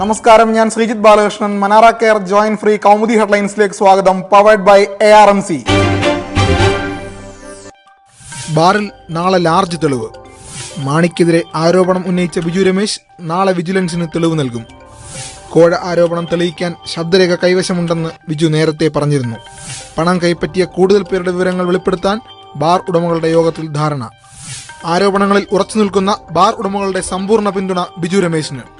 നമസ്കാരം. ഞാൻ Sreejith Balakrishnan. Manara care join free Kaumudi ഹെഡ്ലൈൻസിലേക്ക് സ്വാഗതം. Powered by A R M C ബാറിൽ നാളെ ലാർജ് തെളിവ്. മാണിക്കെതിരെ ആരോപണം ഉന്നയിച്ച ബിജു രമേശ് നാളെ വിജിലൻസിന് തെളിവ് നൽകും. കോഴ ആരോപണം തെളിയിക്കാൻ ശബ്ദരേഖ കൈവശമുണ്ടെന്ന് ബിജു നേരത്തെ പറഞ്ഞിരുന്നു. പണം കൈപ്പറ്റിയ കൂടുതൽ പേരുടെ വിവരങ്ങൾ വെളിപ്പെടുത്താൻ ബാർ ഉടമകളുടെ യോഗത്തിൽ ധാരണ. ആരോപണങ്ങളിൽ ഉറച്ചു നിൽക്കുന്ന ബാർ ഉടമകളുടെ സമ്പൂർണ പിന്തുണ ബിജു രമേശിന്.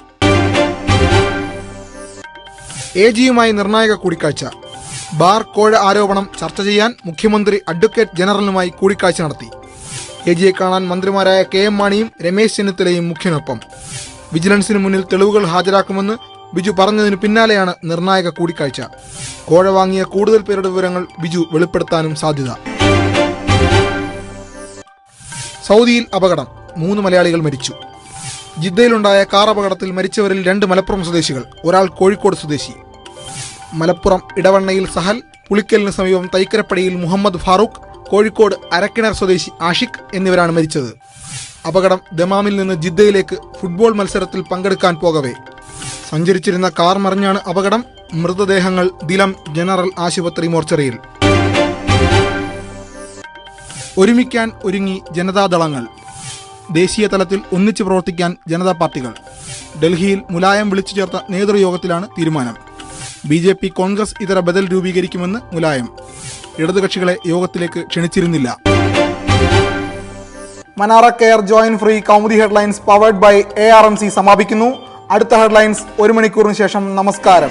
എ ജിയുമായി നിർണായക കൂടിക്കാഴ്ച. ബാർ കോഴ ആരോപണം ചർച്ച ചെയ്യാൻ മുഖ്യമന്ത്രി അഡ്വക്കേറ്റ് ജനറലുമായി കൂടിക്കാഴ്ച നടത്തി. എ ജിയെ കാണാൻ മന്ത്രിമാരായ കെ എം മാണിയും രമേശ് ചെന്നിത്തലയും മുഖ്യനൊപ്പം. വിജിലൻസിന് മുന്നിൽ തെളിവുകൾ ഹാജരാക്കുമെന്ന് ബിജു പറഞ്ഞതിന് പിന്നാലെയാണ് നിർണായക കൂടിക്കാഴ്ച. കോഴ വാങ്ങിയ കൂടുതൽ പേരുടെ വിവരങ്ങൾ ബിജു വെളിപ്പെടുത്താനും സാധ്യത. സൗദിയിൽ അപകടം. മൂന്ന് മലയാളികൾ മരിച്ചു. ജിദ്ദയിലുണ്ടായ കാർ അപകടത്തിൽ മരിച്ചവരിൽ രണ്ട് മലപ്പുറം സ്വദേശികൾ. ഒരാൾ കോഴിക്കോട് സ്വദേശി. മലപ്പുറം ഇടവണ്ണയിൽ സഹൽ പുളിക്കലിന് സമീപം തൈക്കരപ്പടിയിൽ മുഹമ്മദ് ഫാറൂഖ് കോഴിക്കോട് അരക്കിണർ സ്വദേശി ആഷിഖ് എന്നിവരാണ് മരിച്ചത്. അപകടം ദമാമിൽ നിന്ന് ജിദ്ദയിലേക്ക് ഫുട്ബോൾ മത്സരത്തിൽ പങ്കെടുക്കാൻ പോകവേ. സഞ്ചരിച്ചിരുന്ന കാർ മറിഞ്ഞാണ് അപകടം. മൃതദേഹങ്ങൾ ദിലം ജനറൽ ആശുപത്രി മോർച്ചറിയിൽ. ഒരുമിക്കാൻ ഒരുങ്ങി ജനതാദളങ്ങൾ ദേശീയ തലത്തിൽ ഒന്നിച്ചു പ്രവർത്തിക്കാൻ ജനതാ പാർട്ടികൾ. ഡൽഹിയിൽ മുലായം വിളിച്ചു ചേർത്ത നേതൃയോഗത്തിലാണ് തീരുമാനം. ബി ജെ പി കോൺഗ്രസ് ഇതര ബദൽ രൂപീകരിക്കുമെന്ന് മുലായം. ഇടതുകക്ഷികളെ യോഗത്തിലേക്ക് ക്ഷണിച്ചിരുന്നില്ല. Manara care join free Kaumudi headlines powered by A R M C സമാപിക്കുന്നു. അടുത്ത ഹെഡ്ലൈൻസ് ഒരു മണിക്കൂറിന് ശേഷം നമസ്കാരം.